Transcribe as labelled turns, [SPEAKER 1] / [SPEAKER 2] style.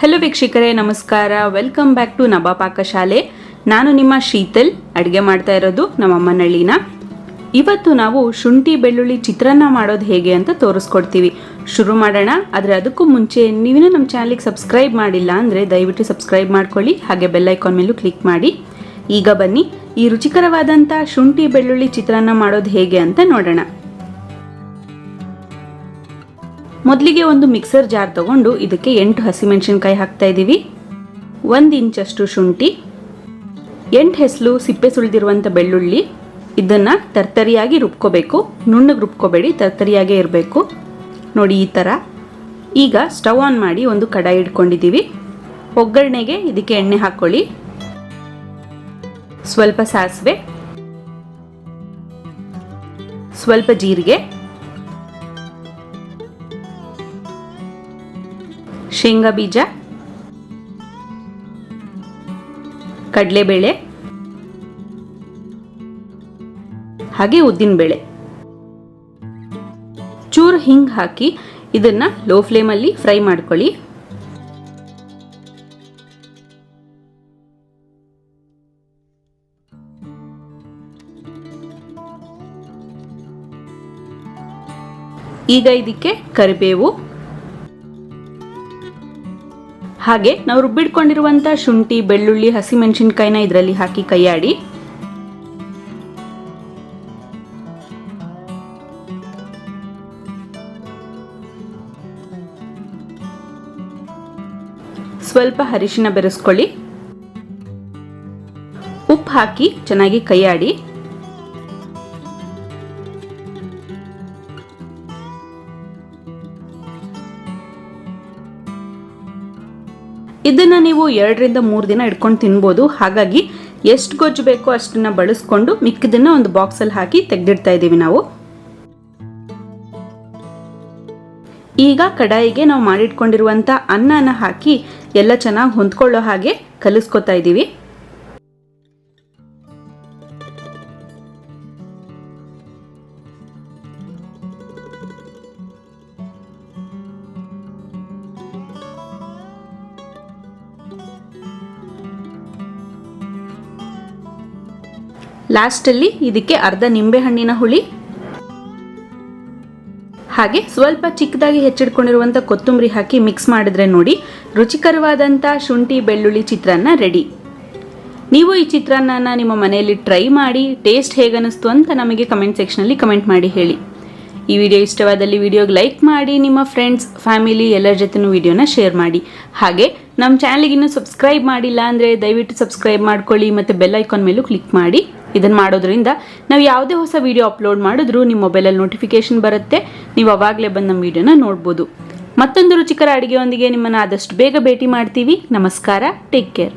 [SPEAKER 1] Hello ವೀಕ್ಷಕರೇ, ನಮಸ್ಕಾರ. Welcome back to ನಬಾ ಪಾಕಶಾಲೆ ನಾನು ನಿಮ್ಮ ಶೀತಲ್. ಅಡುಗೆ ಮಾಡ್ತಾ ಇರೋದು ನಮ್ಮಮ್ಮನಹಳ್ಳಿನ ಇವತ್ತು ನಾವು ಶುಂಠಿ ಬೆಳ್ಳುಳ್ಳಿ ಚಿತ್ರಾನ್ನ ಮಾಡೋದು ಹೇಗೆ ಅಂತ ತೋರಿಸ್ಕೊಡ್ತೀವಿ. ಶುರು ಮಾಡೋಣ. ಆದರೆ ಅದಕ್ಕೂ ಮುಂಚೆ ನೀವಿನ್ನೂ ನಮ್ಮ ಚಾನಲಿಗೆ ಸಬ್ಸ್ಕ್ರೈಬ್ ಮಾಡಿಲ್ಲ ಅಂದರೆ ದಯವಿಟ್ಟು ಸಬ್ಸ್ಕ್ರೈಬ್ ಮಾಡ್ಕೊಳ್ಳಿ. ಹಾಗೆ ಬೆಲ್ ಐಕಾನ್ ಮೇಲೂ ಕ್ಲಿಕ್ ಮಾಡಿ. ಈಗ ಬನ್ನಿ. ಈ ರುಚಿಕರವಾದಂಥ ಶುಂಠಿ ಬೆಳ್ಳುಳ್ಳಿ ಚಿತ್ರಾನ್ನ ಮಾಡೋದು ಹೇಗೆ ಅಂತ ನೋಡೋಣ. ಮೊದಲಿಗೆ ಒಂದು ಮಿಕ್ಸರ್ ಜಾರ್ ತಗೊಂಡು ಇದಕ್ಕೆ ಎಂಟು ಹಸಿಮೆಣಸಿನ್ಕಾಯಿ ಹಾಕ್ತಾ ಇದ್ದೀವಿ. ಒಂದು ಇಂಚಷ್ಟು ಶುಂಠಿ, ಎಂಟು ಹೆಸಲು ಸಿಪ್ಪೆ ಸುಳಿದಿರುವಂಥ ಬೆಳ್ಳುಳ್ಳಿ, ಇದನ್ನು ತರ್ತರಿಯಾಗಿ ರುಬ್ಕೋಬೇಕು. ನುಣ್ಣಗೆ ರುಬ್ಕೋಬೇಡಿ, ತರ್ತರಿಯಾಗೇ ಇರಬೇಕು. ನೋಡಿ ಈ ಥರ ಈಗ ಸ್ಟವ್ ಆನ್ ಮಾಡಿ ಒಂದು ಕಡಾಯಿ ಇಟ್ಕೊಂಡಿದ್ದೀವಿ. ಒಗ್ಗರಣೆಗೆ ಇದಕ್ಕೆ ಎಣ್ಣೆ ಹಾಕ್ಕೊಳ್ಳಿ ಸ್ವಲ್ಪ ಸಾಸಿವೆ, ಸ್ವಲ್ಪ ಜೀರಿಗೆ ಶೇಂಗಾ ಬೀಜ, ಕಡಲೆಬೇಳೆ, ಹಾಗೆ ಉದ್ದಿನಬೇಳೆ ಚೂರು ಹಿಂಗ್ ಹಾಕಿ ಇದನ್ನ ಲೋ ಫ್ಲೇಮಲ್ಲಿ ಫ್ರೈ ಮಾಡ್ಕೊಳ್ಳಿ. ಈಗ ಇದಕ್ಕೆ ಕರಿಬೇವು ಹಾಗೆ ನಾವು ರುಬ್ಬಿಡ್ಕೊಂಡಿರುವಂಥ ಶುಂಠಿ, ಬೆಳ್ಳುಳ್ಳಿ, ಹಸಿಮೆಣಸಿನ್ಕಾಯಿನ ಇದರಲ್ಲಿ ಹಾಕಿ ಕೈಯಾಡಿ. ಸ್ವಲ್ಪ ಅರಿಶಿನ ಬೆರೆಸ್ಕೊಳ್ಳಿ. ಉಪ್ಪು ಹಾಕಿ ಚೆನ್ನಾಗಿ ಕೈಯಾಡಿ. ಇದನ್ನ ನೀವು ಎರಡರಿಂದ ಮೂರು ದಿನ ಇಟ್ಕೊಂಡು ತಿನ್ಬೋದು. ಹಾಗಾಗಿ ಎಷ್ಟು ಗೊಜ್ಜು ಬೇಕೋ ಅಷ್ಟನ್ನ ಬಳಸ್ಕೊಂಡು ಮಿಕ್ಕಿದನ್ನು ಒಂದು ಬಾಕ್ಸಲ್ಲಿ ಹಾಕಿ ತೆಗೆದಿಡ್ತಾ ಇದ್ದೀವಿ ನಾವು. ಈಗ ಕಡಾಯಿಗೆ ನಾವು ಮಾಡಿಟ್ಕೊಂಡಿರುವಂಥ ಅನ್ನನ ಹಾಕಿ ಎಲ್ಲ ಚೆನ್ನಾಗಿ ಹೊಂದ್ಕೊಳ್ಳೋ ಹಾಗೆ ಕಲಿಸ್ಕೊತಾ ಇದ್ದೀವಿ ಲಾಸ್ಟಲ್ಲಿ ಇದಕ್ಕೆ ಅರ್ಧ ನಿಂಬೆಹಣ್ಣಿನ ಹುಳಿ. ಹಾಗೆ ಸ್ವಲ್ಪ ಚಿಕ್ಕದಾಗಿ ಹೆಚ್ಚಿಡ್ಕೊಂಡಿರುವಂಥ ಕೊತ್ತಂಬರಿ ಹಾಕಿ ಮಿಕ್ಸ್ ಮಾಡಿದ್ರೆ ನೋಡಿ ರುಚಿಕರವಾದಂಥ ಶುಂಠಿ ಬೆಳ್ಳುಳ್ಳಿ ಚಿತ್ರಾನ್ನ ರೆಡಿ ನೀವು ಈ ಚಿತ್ರಾನ್ನ ನಿಮ್ಮ ಮನೆಯಲ್ಲಿ ಟ್ರೈ ಮಾಡಿ ಟೇಸ್ಟ್ ಹೇಗನ್ನಿಸ್ತು ಅಂತ ನಮಗೆ ಕಮೆಂಟ್ ಸೆಕ್ಷನಲ್ಲಿ ಕಮೆಂಟ್ ಮಾಡಿ ಹೇಳಿ. ಈ ವಿಡಿಯೋ ಇಷ್ಟವಾದಲ್ಲಿ ವಿಡಿಯೋಗೆ ಲೈಕ್ ಮಾಡಿ, ನಿಮ್ಮ ಫ್ರೆಂಡ್ಸ್ ಫ್ಯಾಮಿಲಿ ಎಲ್ಲರ ಜೊತೆನೂ ವಿಡಿಯೋನ ಶೇರ್ ಮಾಡಿ. ಹಾಗೆ ನಮ್ಮ ಚಾನಲ್ಗೆ ಇನ್ನೂ ಸಬ್ಸ್ಕ್ರೈಬ್ ಮಾಡಿಲ್ಲ ಅಂದರೆ ದಯವಿಟ್ಟು ಸಬ್ಸ್ಕ್ರೈಬ್ ಮಾಡ್ಕೊಳ್ಳಿ ಮತ್ತು ಬೆಲ್ ಐಕಾನ್ ಮೇಲೂ ಕ್ಲಿಕ್ ಮಾಡಿ. ಇದನ್ನು ಮಾಡೋದ್ರಿಂದ ನಾವು ಯಾವುದೇ ಹೊಸ ವಿಡಿಯೋ ಅಪ್ಲೋಡ್ ಮಾಡಿದ್ರೂ ನಿಮ್ಮ ಮೊಬೈಲಲ್ಲಿ ನೋಟಿಫಿಕೇಶನ್ ಬರುತ್ತೆ. ನೀವು ಅವಾಗಲೇ ಬಂದು ನಮ್ಮ ವಿಡಿಯೋನ ನೋಡ್ಬೋದು. ಮತ್ತೊಂದು ರುಚಿಕರ ಅಡುಗೆಯೊಂದಿಗೆ ನಿಮ್ಮನ್ನು ಆದಷ್ಟು ಬೇಗ ಭೇಟಿ ಮಾಡ್ತೀವಿ. ನಮಸ್ಕಾರ. Take care